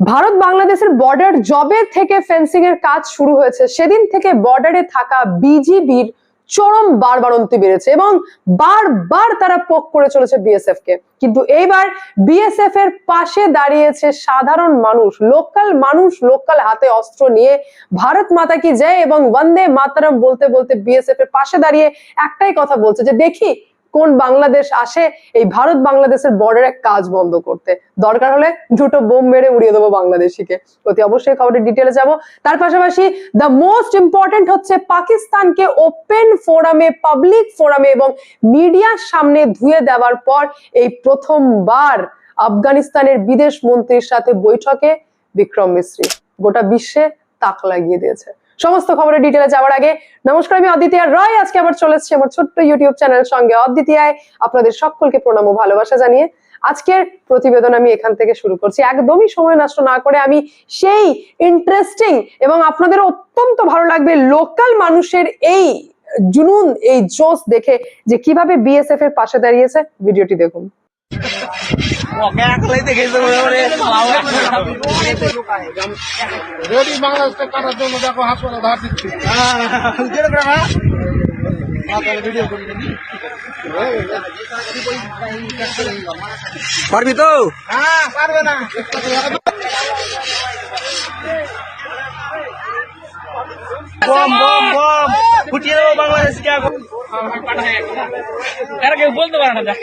ভারত বাংলাদেশের বর্ডার জবে থেকে ফেন্সিং এর কাজ শুরু হয়েছে। সেদিন থেকে বর্ডারে থাকা বিজিবির চরম বারবারন্তি বেড়েছে এবং বারবার তারা পোক করে চলেছে বিএসএফ কে। কিন্তু এইবার বিএসএফ এর পাশে দাঁড়িয়েছে সাধারণ মানুষ লোকাল মানুষ লোকাল হাতে অস্ত্র নিয়ে ভারত মাতা কি জয় এবং বন্দে মাতারাম বলতে বলতে বিএসএফ এর পাশে দাঁড়িয়ে একটাই কথা বলছে যে দেখি কোন বাংলাদেশ আসে, এই ভারত বাংলাদেশের বর্ডারে কাজ বন্ধ করতে। দরকার হলে দুটো বোম মেরে উড়িয়ে দেবো বাংলাদেশিকে। অতি অবশ্যই খবরের ডিটেলে যাব। তার পাশাপাশি দ্য মোস্ট ইম্পর্টেন্ট হচ্ছে পাকিস্তানকে ওপেন ফোরামে পাবলিক ফোরামে এবং মিডিয়ার সামনে ধুয়ে দেওয়ার পর এই প্রথমবার আফগানিস্তানের বিদেশ মন্ত্রীর সাথে বৈঠকে বিক্রম মিশ্রী গোটা বিশ্বে তাক লাগিয়ে দিয়েছে। সমস্ত খবরের ডিটেলে যাওয়ার আগে নমস্কার, আমি অদ্বিতীয় রায়। আজকে আবার চলে আমার ছোট্ট ইউটিউব চ্যানেল সঙ্গে। অদ্বিতীয়ায় আপনাদের সকলকে প্রণাম ও ভালোবাসা জানিয়ে আজকের প্রতিবেদন আমি এখান থেকে শুরু করছি। একদমই সময় নষ্ট না করে আমি সেই ইন্টারেস্টিং এবং আপনাদের অত্যন্ত ভালো লাগবে লোকাল মানুষের এই জুনুন, এই জোশ দেখে যে কীভাবে বিএসএফ এর পাশে দাঁড়িয়েছে। ভিডিওটি দেখুন। বাংলাদেশকে কাটার জন্য দেখো হাত ধার দিচ্ছি। পারবি তো? হ্যাঁ পারবে না। বম বম বম। ফুটিয়ে দেবো বাংলাদেশকে এখন কেউ বলতে পারে না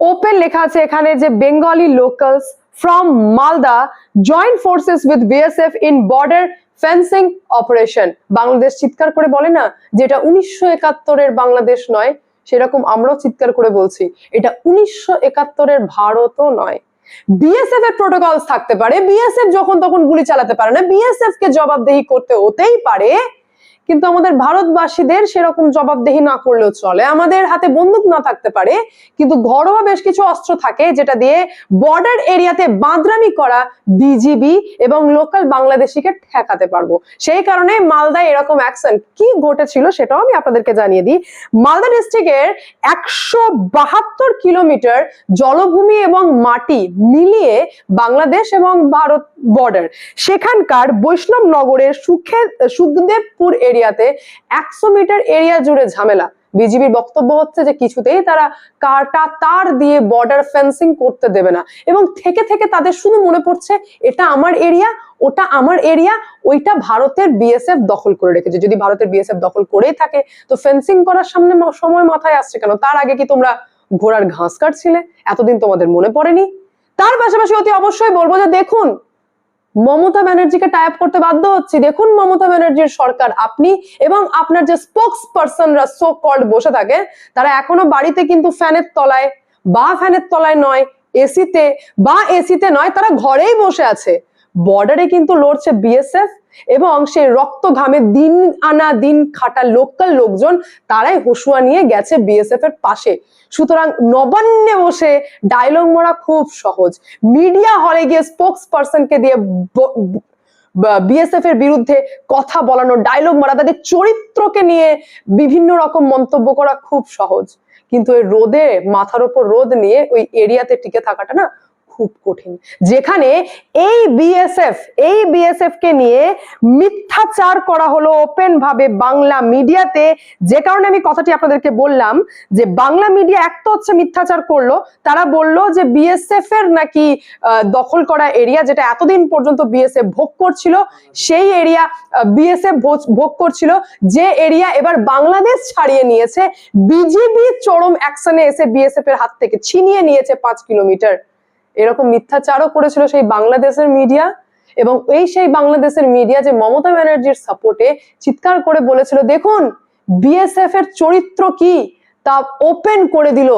ওপেন লেখা আছে এখানে যে Bengali locals from Malda joint forces with BSF in border fencing operation Bangladesh চিৎকার করে বলে না যেটা উনিশশো একাত্তরের বাংলাদেশ নয় সেরকম আমরাও চিৎকার করে বলছি। এটা উনিশশো একাত্তরের ভারতও নয়। বিএসএফ এর প্রোটোকলস থাকতে পারে বিএসএফ যখন তখন গুলি চালাতে পারে না বিএসএফ কে জবাবদেহি করতে হতেই পারে কিন্তু আমাদের ভারতবাসীদের সেরকম জবাবদেহি না করলেও চলে। আমাদের হাতে বন্দুক না থাকতে পারে, কিন্তু ঘরোয়া বেশ কিছু অস্ত্র থাকে যেটা দিয়ে বর্ডার এরিয়াতে বাঁদরামি করা বিজিবি এবং লোকাল বাংলাদেশিকে ঠেকাতে পারব। সেই কারণে মালদায় এরকম অ্যাকশন কি ঘটেছিল সেটাও আমি আপনাদেরকে জানিয়ে দিই। মালদা ডিস্ট্রিক্টের একশো বাহাত্তর কিলোমিটার জলভূমি এবং মাটি মিলিয়ে বাংলাদেশ এবং ভারত বর্ডার সেখানকার বৈষ্ণব নগরের সুখে সুখদেবপুর এরিয়াতে একশো মিটার এরিয়া জুড়ে ঝামেলা। বিজিবির বক্তব্য হচ্ছে যে কিছুতেই তারা কাটা তার দিয়ে বর্ডার ফেন্সিং করতে দেবে না। এবং থেকে থেকে তাদের শুধু মনে পড়ছে, এটা আমার এরিয়া, ওটা আমার এরিয়া, ওইটা ভারতের বিএসএফ দখল করে রেখেছে। যদি ভারতের বিএসএফ দখল করেই থাকে, তো ফেন্সিং করার সামনে সময় মাথায় আসছে কেন? তার আগে কি তোমরা ঘোড়ার ঘাস কাটছিলে? এতদিন তোমাদের মনে পড়েনি? তার পাশাপাশি অতি অবশ্যই বলব যে দেখুন মমতা ব্যানার্জিকে টাইপ করতে বাধ্য হচ্ছি। দেখুন মমতা ব্যানার্জির সরকার, আপনি এবং আপনার যে স্পোক্স পার্সনরা সো কল্ড বসে থাকে, তারা এখনও বাড়িতে কিন্তু ফ্যানের তলায় বা ফ্যানের তলায় নয় এসিতে বা এসিতে নয়, তারা ঘরেই বসে আছে। বর্ডারে কিন্তু লড়ছে বিএসএফ এবং সেই রক্ত ঘামে দিন আনা দিন খাটা লোকাল লোকজন তারাই হুসুয়া নিয়ে গেছে বিএসএফ এর পাশে। সুতরাং নবান্নে বসে ডায়লগ মারা খুব সহজ। মিডিয়া হলে গিয়ে স্পোক্স পার্সনকে দিয়ে বিএসএফ এর বিরুদ্ধে কথা বলানো ডায়লগ মারা, তাদের চরিত্রকে নিয়ে বিভিন্ন রকম মন্তব্য করা খুব সহজ। কিন্তু ওই রোদে, মাথার ওপর রোদ নিয়ে ওই এরিয়াতে টিকে থাকাটা না খুব কঠিন। যেখানে এই বিএসএফ এই বিএসএফ কে নিয়ে মিথ্যাচার করা হলো ওপেন ভাবে বাংলা মিডিয়াতে। যে কারণে আমি কথাটি আপনাদেরকে বললাম যে বাংলা মিডিয়া এক তো হচ্ছে মিথ্যাচার করল, তারা বলল যে বিএসএফ এর নাকি দখল করা এরিয়া যেটা এতদিন পর্যন্ত বিএসএফ ভোগ করছিল, সেই এরিয়া বিএসএফ ভোগ করছিল, যে এরিয়া এবার বাংলাদেশ ছাড়িয়ে নিয়েছে। বিজিবি চরম অ্যাকশনে এসে বিএসএফ এর হাত থেকে ছিনিয়ে নিয়েছে পাঁচ কিলোমিটার। এরকম মিথ্যাচারও করেছিল সেই বাংলাদেশের মিডিয়া এবং এই সেই বাংলাদেশের মিডিয়া যে মমতা ব্যানার্জির সাপোর্টে চিৎকার করে বলেছিল, দেখুন বিএসএফ এর চরিত্র কি? তা ওপেন করে দিল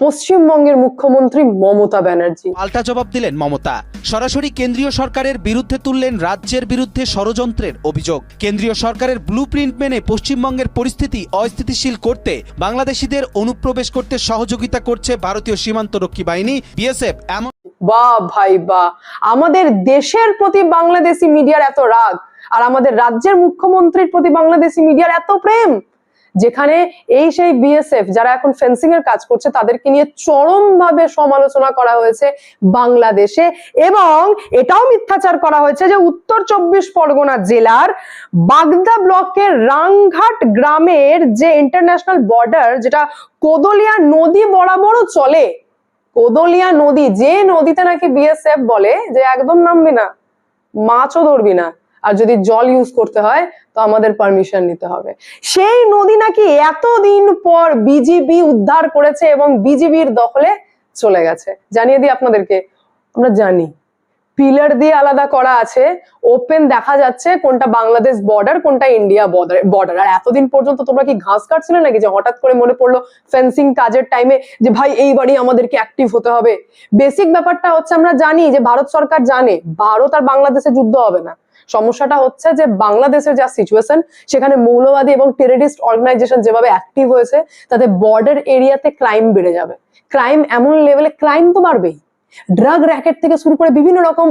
পশ্চিমবঙ্গের মুখ্যমন্ত্রী মমতা ব্যানার্জি। পাল্টা জবাব দিলেন মমতা। সরাসরি কেন্দ্রীয় সরকারের বিরুদ্ধে তুললেন রাজ্যের বিরুদ্ধে ষড়যন্ত্রের অভিযোগ। কেন্দ্রীয় সরকারের ব্লু প্রিন্ট মেনে পশ্চিমবঙ্গের পরিস্থিতি অস্থিতিশীল করতে বাংলাদেশিদের অনুপ্রবেশ করতে সহযোগিতা করছে ভারতীয় সীমান্তরক্ষী বাহিনী বিএসএফ এমন বা ভাই বাহ আমাদের দেশের প্রতি বাংলাদেশি মিডিয়ার এত রাগ আর আমাদের রাজ্যের মুখ্যমন্ত্রীর প্রতি বাংলাদেশি মিডিয়ার এত প্রেম। যেখানে এই সেই বিএসএফ যারা এখন ফেন্সিং এর কাজ করছে, তাদেরকে নিয়ে চরমভাবে সমালোচনা করা হয়েছে বাংলাদেশে। এবং এটাও মিথ্যাচার করা হয়েছে যে উত্তর চব্বিশ পরগনা জেলার বাগদা ব্লকের রাংঘাট গ্রামের যে ইন্টারন্যাশনাল বর্ডার যেটা কোদলিয়া নদী বরাবরও চলে, কোদলিয়া নদী, যে নদীতে নাকি বিএসএফ বলে যে একদম নামবি না, মাছও ধরবি না আর যদি জল ইউজ করতে হয়, তো আমাদের পারমিশন নিতে হবে। সেই নদী নাকি এতদিন পর বিজিবি উদ্ধার করেছে এবং বিজিবির দখলে চলে গেছে। জানিয়ে দিই আপনাদেরকে, আমরা জানি পিলার দিয়ে আলাদা করা আছে। ওপেন দেখা যাচ্ছে কোনটা বাংলাদেশ বর্ডার কোনটা ইন্ডিয়া বর্ডার বর্ডার আর এতদিন পর্যন্ত তোমরা কি ঘাস কাটছিলে নাকি? যে হঠাৎ করে মনে পড়ল ফেন্সিং কাজের টাইমে যে ভাই এইবারই আমাদেরকে অ্যাক্টিভ হতে হবে। বেসিক ব্যাপারটা হচ্ছে আমরা জানি যে ভারত সরকার জানে, ভারত আর বাংলাদেশে যুদ্ধ হবে না। সমস্যাটা হচ্ছে যে বাংলাদেশের যা সিচুয়েশন সেখানে মৌলবাদী এবং টেররিস্ট অর্গানাইজেশন যেভাবে অ্যাক্টিভ হয়েছে, তাতে বর্ডার এরিয়াতে ক্রাইম বেড়ে যাবে। ক্রাইম এমন লেভেলে ক্রাইম তো বাড়বেই। ড্রাগ র্যাকেট থেকে শুরু করে বিভিন্ন রকম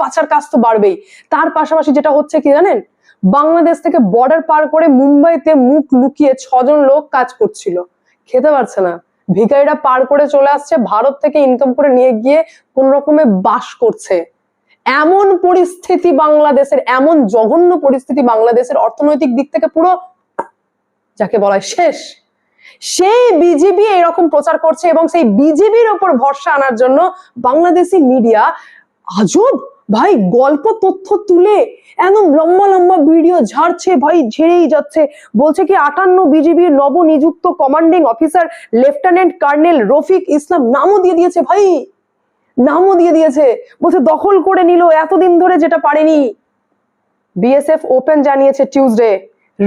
পাচার কাজ তো বাড়বেই। তার পাশাপাশি যেটা হচ্ছে কি জানেন? বাংলাদেশ থেকে বর্ডার পার করে মুম্বাইতে মুখ লুকিয়ে ছজন লোক কাজ করছিল। খেতে পারছে না। ভিখারিরা পার করে চলে আসছে, ভারত থেকে ইনকাম করে নিয়ে গিয়ে কোন রকমে বাস করছে। এমন পরিস্থিতি বাংলাদেশের, এমন জঘন্য পরিস্থিতি বাংলাদেশের অর্থনৈতিক দিক থেকে পুরো, যাকে বলা শেষ। সেই বিজেপি এরকম প্রচার করছে এবং সেই বিজেপির ওপর ভরসা আনার জন্য বাংলাদেশি মিডিয়া আজব, ভাই গল্প, তথ্য তুলে একদম লম্বা লম্বা ভিডিও ঝাড়ছে, ভাই ঝেড়েই যাচ্ছে। বলছে কি, আটান্ন বিজিবির নবনিযুক্ত commanding officer lieutenant colonel Rafiq Islam নামও দিয়ে দিয়েছে, ভাই। নামও দিয়ে দিয়েছে। বলছে দখল করে নিল, এতদিন ধরে যেটা পারেনি। বিএসএফ ওপেন জানিয়েছে টিউসডে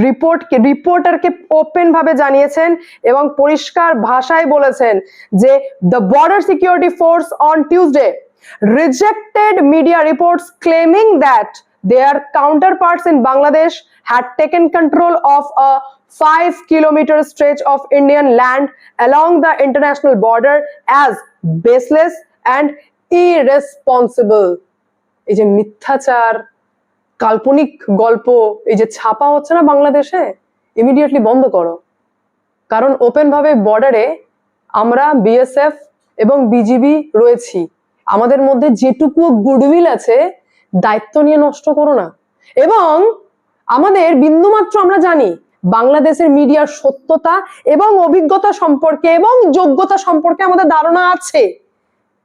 রিপোর্টকে রিপোর্টারকে ওপেনভাবে জানিয়েছেন এবং পরিষ্কার ভাষায় বলেছেন যে the border security force on Tuesday rejected media reports claiming that their counterparts in Bangladesh had taken control of a five kilometre stretch of Indian land along the international border as baseless and irresponsible এই যে মিথ্যাচার কাল্পনিক গল্প, এই যে ছাপা হচ্ছে না বাংলাদেশে ইমিডিয়েটলি বন্ধ করো। কারণ ওপেন ভাবে বর্ডারে আমরা বিএসএফ এবং বিজিবি রয়েছি। আমাদের মধ্যে যেটুকু গুডউইল আছে, দায়িত্ব নিয়ে নষ্ট করো না। এবং আমাদের বিন্দুমাত্র আমরা জানি, বাংলাদেশের মিডিয়ার সত্যতা এবং অভিজ্ঞতা সম্পর্কে এবং যোগ্যতা সম্পর্কে আমাদের ধারণা আছে।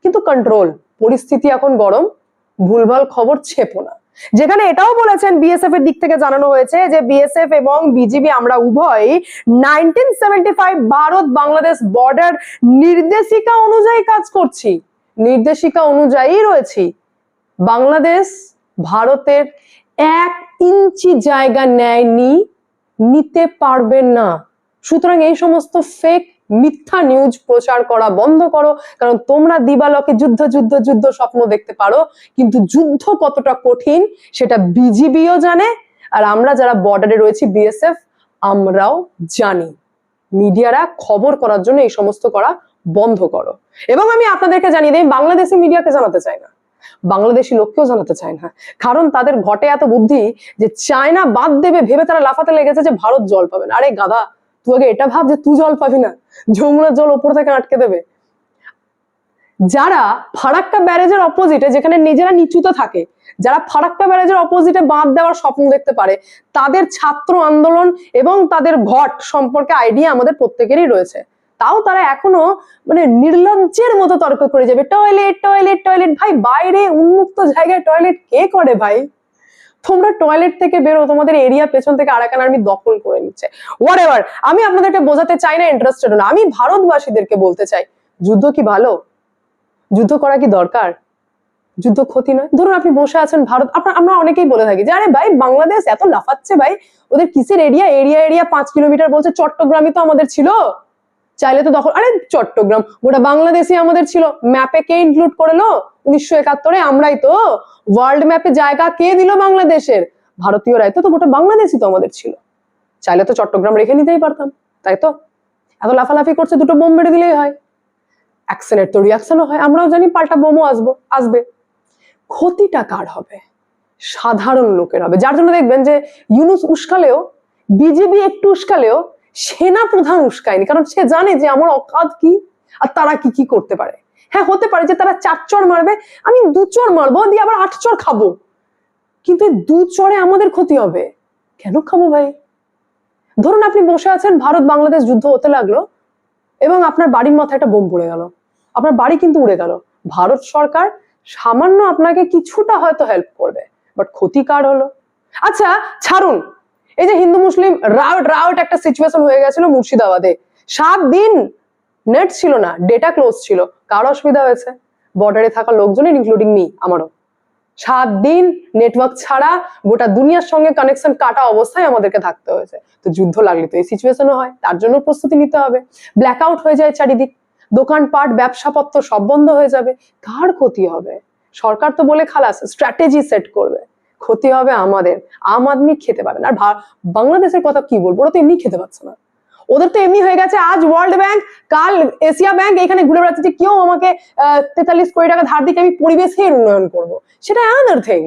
কিন্তু কন্ট্রোল পরিস্থিতি এখন গরম, ভুলভাল খবর ছেপো না। যেখানে এটাও বলেছেন বিএসএফ এর দিক থেকে জানানো হয়েছে যে বিএসএফ এবং বিজিবি আমরা উভয় ভারত বাংলাদেশ বর্ডার নির্দেশিকা অনুযায়ী কাজ করছি। নির্দেশিকা অনুযায়ী রয়েছি। বাংলাদেশ ভারতের এক ইঞ্চি জায়গা নেয়নি নিতে পারবে না। সুতরাং এই সমস্ত ফেক মিথ্যা নিউজ প্রচার করা বন্ধ করো। কারণ তোমরা দিবালকে যুদ্ধ যুদ্ধ যুদ্ধ স্বপ্ন দেখতে পারো। কিন্তু যুদ্ধ কতটা কঠিন, সেটা বিজিবিও জানে। আর আমরা যারা বর্ডারে রয়েছি বিএসএফ আমরাও জানি। মিডিয়ারা খবর করার জন্য এই সমস্ত করা বন্ধ করো। এবং আমি আপনাদেরকে জানিয়ে দিই, বাংলাদেশি মিডিয়াকে জানাতে চাই না। বাংলাদেশি লোককেও জানাতে চায় না। কারণ তাদের ঘটে এত বুদ্ধি যে চায়না বাদ দেবে, ভেবে তারা লাফাতে লেগেছে যে ভারত জল পাবে না। আরে গাদা তুই আগে এটা ভাব যে তুই জল পাবি না, যমুনার জল ওপর থেকে আটকে দেবে। যারা ফারাক্কা ব্যারেজের অপোজিটে যেখানে নিজেরা নিচুতে থাকে, যারা ফারাক্কা ব্যারেজের অপোজিটে বাঁধ দেওয়ার স্বপ্ন দেখতে পারে, তাদের ছাত্র আন্দোলন এবং তাদের ঘট সম্পর্কে আইডিয়া আমাদের প্রত্যেকেরই রয়েছে। তাও তারা এখনও মানে নির্লজ্জের মতো তর্ক করে যাবে টয়লেট টয়লেট টয়লেট ভাই, বাইরে উন্মুক্ত জায়গায় টয়লেট কে করে ভাই? তোমরা টয়লেট থেকে বেরো, তোমাদের এরিয়া পেছন থেকে আরাকান আর্মি দখল করে নিচ্ছে। হোয়াট এভার আমি আপনাদেরকে বোঝাতে চাই না ইন্টারেস্টেড না। আমি ভারতবাসীদেরকে বলতে চাই, যুদ্ধ কি ভালো? যুদ্ধ করা কি দরকার? যুদ্ধ ক্ষতি নয়। ধরুন আপনি বসে আছেন ভারত, আপনার, আমরা অনেকেই বলে থাকি যে, আরে ভাই, বাংলাদেশ এত লাফাচ্ছে ভাই, ওদের কিসের এরিয়া এরিয়া এরিয়া পাঁচ কিলোমিটার বলছে, চট্টগ্রামই তো আমাদের ছিল। চাইলে তো দখল আরে চট্টগ্রাম, গোটা বাংলাদেশই আমাদের ছিল। ম্যাপে কে ইনক্লুড করল? উনিশশো একাত্তরে আমরাই তো। ওয়ার্ল্ড ম্যাপে জায়গা কে দিল বাংলাদেশের? ভারতীয়রাই তো তো গোটা বাংলাদেশই তো আমাদের ছিল। চাইলে তো চট্টগ্রাম রেখে নিতেই পারতাম, তাই তো? এত লাফালাফি করছে, দুটো বোম মেরে দিলেই হয়। অ্যাকশনের তো রিয়াকশনও হয়, আমরাও জানি পাল্টা বোমও আসব, আসবে। ক্ষতিটা কার হবে? সাধারণ লোকের হবে। যার জন্য দেখবেন যে ইউনুস উস্কালেও, বিজেপি একটু উস্কালেও সেনা প্রধান উস্কায়নি, কারণ সে জানে যে আমার অকাত কি আর তারা কি কি করতে পারে। হ্যাঁ হতে পারে যে তারা চার চর মারবে, আমি দু চর মারবো, দিয়ে আবার আট চর খাব। কিন্তু দু চরে আমাদের ক্ষতি হবে। কেন খাব ভাই? ধরুন আপনি বসে আছেন, ভারত বাংলাদেশ যুদ্ধ হতে লাগল, এবং আপনার বাড়ির মাথায় একটা বোম পড়ে গেল। আপনার বাড়ি কিন্তু উড়ে গেল। ভারত সরকার সামান্য আপনাকে কিছুটা হয়তো হেল্প করবে বাট ক্ষতিকার হলো? আচ্ছা ছাড়ুন। এই যে হিন্দু মুসলিম রাউট রাউট একটা সিচুয়েশন হয়ে গেছিল মুর্শিদাবাদে। সাত দিন নেট ছিল না ডেটা ক্লোজ ছিল। কার অসুবিধা হয়েছে? বর্ডারে থাকা লোকজনের ইনক্লুডিং মি আমারও। সাত দিন নেটওয়ার্ক ছাড়া গোটা দুনিয়ার সঙ্গে কানেকশন কাটা অবস্থায় আমাদেরকে থাকতে হয়েছে। তো যুদ্ধ লাগলে তো এই সিচুয়েশনও হয়, তার জন্য প্রস্তুতি নিতে হবে। ব্ল্যাক আউট হয়ে যায় চারিদিক। দোকানপাট, ব্যবসাপত্র সব বন্ধ হয়ে যাবে। কার ক্ষতি হবে? সরকার তো বলে খালাস স্ট্র্যাটেজি সেট করবে। ক্ষতি হবে আমাদের। আম আদমি খেতে পাবে না। আর বাংলাদেশের কথা কি বলব? ওরা তো এমনি খেতে পাচ্ছে না। ওদের তো এমনি হয়ে গেছে আজ ওয়ার্ল্ড ব্যাংক কাল এশিয়া ব্যাংক এখানে ঘুরে বেড়াচ্ছে যে কেউ আমাকে তেতাল্লিশ কোটি টাকা ধার দিকে আমি পরিবেশের উন্নয়ন করব। সেটা অ্যানাদার থিং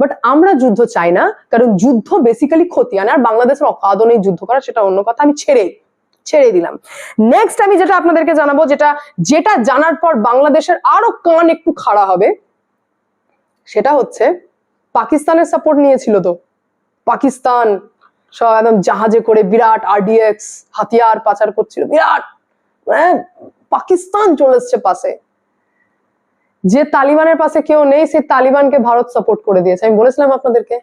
বাট আমরা যুদ্ধ চাই না, কারণ যুদ্ধ বেসিক্যালি ক্ষতি আনে আর বাংলাদেশের অকাদ নেই যুদ্ধ করা, সেটা অন্য কথা। আমি ছেড়ে ছেড়ে দিলাম। নেক্সট আমি যেটা আপনাদেরকে জানাব, যেটা যেটা জানার পর বাংলাদেশের আরও কান একটু খাড়া হবে, সেটা হচ্ছে পাকিস্তানের সাপোর্ট নিয়েছিল তো। পাকিস্তান সব একদম জাহাজে করে বিরাট আরডিএক্স হাতিয়ার পাচার করছিল, বিরাট। মানে পাকিস্তান চলে এসছে পাশে। যে তালিবানের পাশে কেউ নেই, সেই তালিবানকে ভারত সাপোর্ট করে দিয়েছে। আমি বলেছিলাম আপনাদেরকে।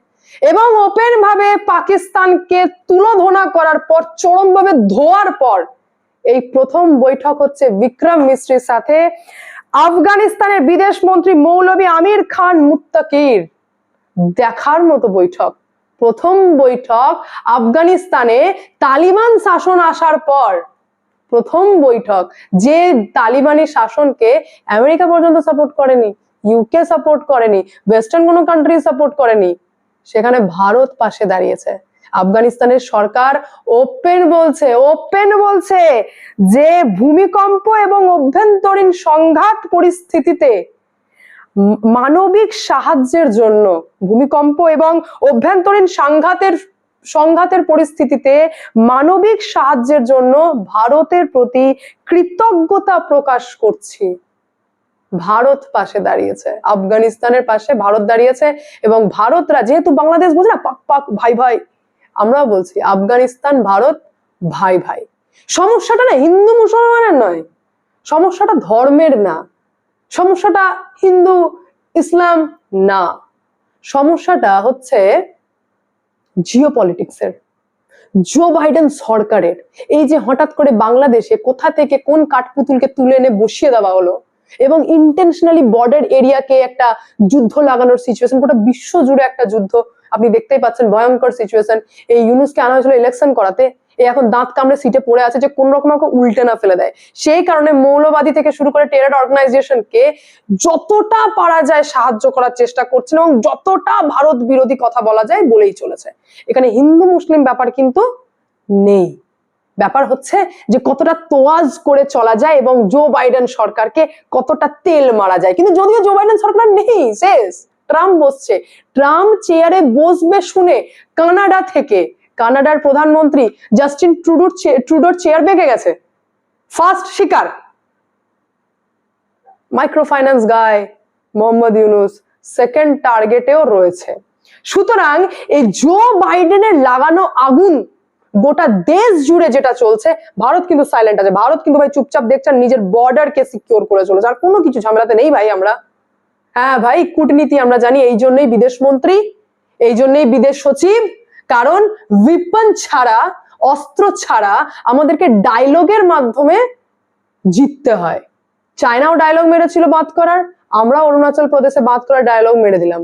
এবং ওপেন ভাবে পাকিস্তানকে তুলোধনা করার পর চরম ভাবে ধোয়ার পর, এই প্রথম বৈঠক হচ্ছে বিক্রম মিশ্রির সাথে। আফগানিস্তানের বিদেশ মন্ত্রী মৌলভী আমির খান মুত্তাকির। দেখার মতো বৈঠক। প্রথম বৈঠক আফগানিস্তানে তালিবান শাসন আসার পর। প্রথম বৈঠক। যে তালিবানি শাসনকে আমেরিকা পর্যন্ত সাপোর্ট করেনি ইউকে সাপোর্ট করেনি ওয়েস্টার্ন কোনো কান্ট্রি সাপোর্ট করেনি, সেখানে ভারত পাশে দাঁড়িয়েছে। আফগানিস্তানের সরকার ওপেন বলছে ওপেন বলছে যে ভূমিকম্প এবং অভ্যন্তরীণ সংঘাত পরিস্থিতিতে মানবিক সাহায্যের জন্য ভূমিকম্প এবং অভ্যন্তরীণ সংঘাতের সংঘাতের পরিস্থিতিতে মানবিক সাহায্যের জন্য ভারতের প্রতি কৃতজ্ঞতা প্রকাশ করছি। ভারত পাশে দাঁড়িয়েছে, আফগানিস্তানের পাশে ভারত দাঁড়িয়েছে এবং ভারতরা যেহেতু বাংলাদেশ বোঝে না, পাক পাক, ভাই ভাই আমরা বলছি আফগানিস্তান, ভারত, ভাই ভাই। সমস্যাটা না হিন্দু মুসলমানের নয়, সমস্যাটা ধর্মের না। সমস্যাটা হিন্দু, ইসলাম না। সমস্যাটা হচ্ছে জিও পলিটিক্সের জো বাইডেন সরকারের। এই যে হঠাৎ করে বাংলাদেশে কোথা থেকে কোন কাঠপুতুলকে তুলে এনে বসিয়ে দেওয়া হলো এবং ইন্টেনশনালি বর্ডার এরিয়াকে একটা যুদ্ধ লাগানোর সিচুয়েশন গোটা বিশ্ব জুড়ে একটা যুদ্ধ আপনি দেখতেই পাচ্ছেন, ভয়ঙ্কর সিচুয়েশন এই ইউনুসকে আনা হয়েছিল ইলেকশন করাতে। এখন দাঁত কামড়ে সিটে পড়ে আছে যে কোন রকম উল্টে না ফেলে দেয়। সেই কারণে মৌলবাদী থেকে শুরু করে টেরার অর্গানাইজেশনকে যতটা পারা যায় সাহায্য করার চেষ্টা করছেন এবং যতটা ভারত বিরোধী কথা বলা যায় বলেই চলেছে। এখানে হিন্দু মুসলিম ব্যাপার কিন্তু নেই। ব্যাপার হচ্ছে যে কতটা তোয়াজ করে চলা যায় এবং জো বাইডেন সরকারকে কতটা তেল মারা যায়। কিন্তু যদিও জো বাইডেন সরকার নেই, শেষ। ট্রাম্প বসছে। ট্রাম্প চেয়ারে বসবে শুনে কানাডা থেকে কানাডার প্রধানমন্ত্রী জাস্টিন ট্রুডোর ট্রুডোর চেয়ার বেঁকে গেছে। ফার্স্ট শিকার। মাইক্রো ফাইন্যান্স গায় মোহাম্মদ ইউনুস সেকেন্ড টার্গেটেও রয়েছে। সুতরাং এই জো বাইডেনের লাগানো আগুন গোটা দেশ জুড়ে যেটা চলছে, ভারত কিন্তু সাইলেন্ট আছে। ভারত কিন্তু ভাই চুপচাপ দেখছেন নিজের বর্ডারকে সিকিউর করে চলেছে। আর কোনো কিছু ঝামেলাতে নেই ভাই আমরা। হ্যাঁ ভাই, কূটনীতি আমরা জানি, এই জন্যই বিদেশ মন্ত্রী, এই জন্যই বিদেশ সচিব কারণ উইপন ছাড়া, অস্ত্র ছাড়া আমাদেরকে ডায়লগের মাধ্যমে জিততে হয়। চায়নাও ডায়লগ মেরেছিল বাদ করার আমরা অরুণাচল প্রদেশে বাদ করার ডায়লগ মেরে দিলাম।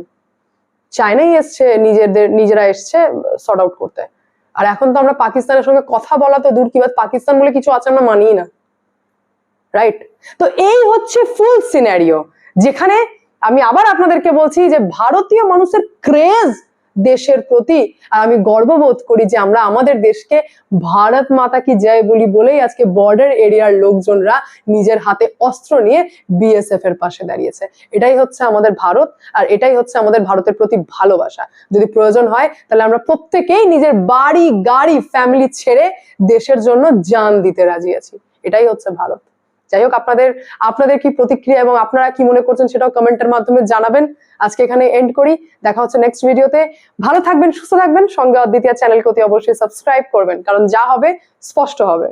চায়নাই এসছে, নিজেদের, নিজেরা এসছে সর্ট আউট করতে। আর এখন তো আমরা পাকিস্তানের সঙ্গে কথা বলা তো দূর, কি পাকিস্তান বলে কিছু আছে আমরা মানি না। রাইট তো এই হচ্ছে ফুল সিনারিও যেখানে আমি আবার আপনাদেরকে বলছি যে ভারতীয় মানুষের ক্রেজ দেশের প্রতি আমি গর্ববোধ করি যে আমরা আমাদের দেশকে ভারত মাতা কি জয় বলি বলেই আজকে বর্ডার এরিয়ার লোকজনরা নিজের হাতে অস্ত্র নিয়ে বিএসএফ এর পাশে দাঁড়িয়েছে। এটাই হচ্ছে আমাদের ভারত আর এটাই হচ্ছে আমাদের ভারতের প্রতি ভালোবাসা। যদি প্রয়োজন হয় তাহলে আমরা প্রত্যেকেই নিজের বাড়ি, গাড়ি ফ্যামিলি ছেড়ে দেশের জন্য জান দিতে রাজি আছি। এটাই হচ্ছে ভারত। যাই হোক, আপনাদের আপনাদের কি প্রতিক্রিয়া এবং আপনারা কি মনে করছেন সেটাও কমেন্টের মাধ্যমে জানাবেন। আজকে এখানে এন্ড করি। দেখা হচ্ছে নেক্সট ভিডিওতে ভালো থাকবেন, সুস্থ থাকবেন। সঙ্গে অদ্বিতীয় চ্যানেলকে অতি অবশ্যই সাবস্ক্রাইব করবেন, কারণ যা হবে স্পষ্ট হবে।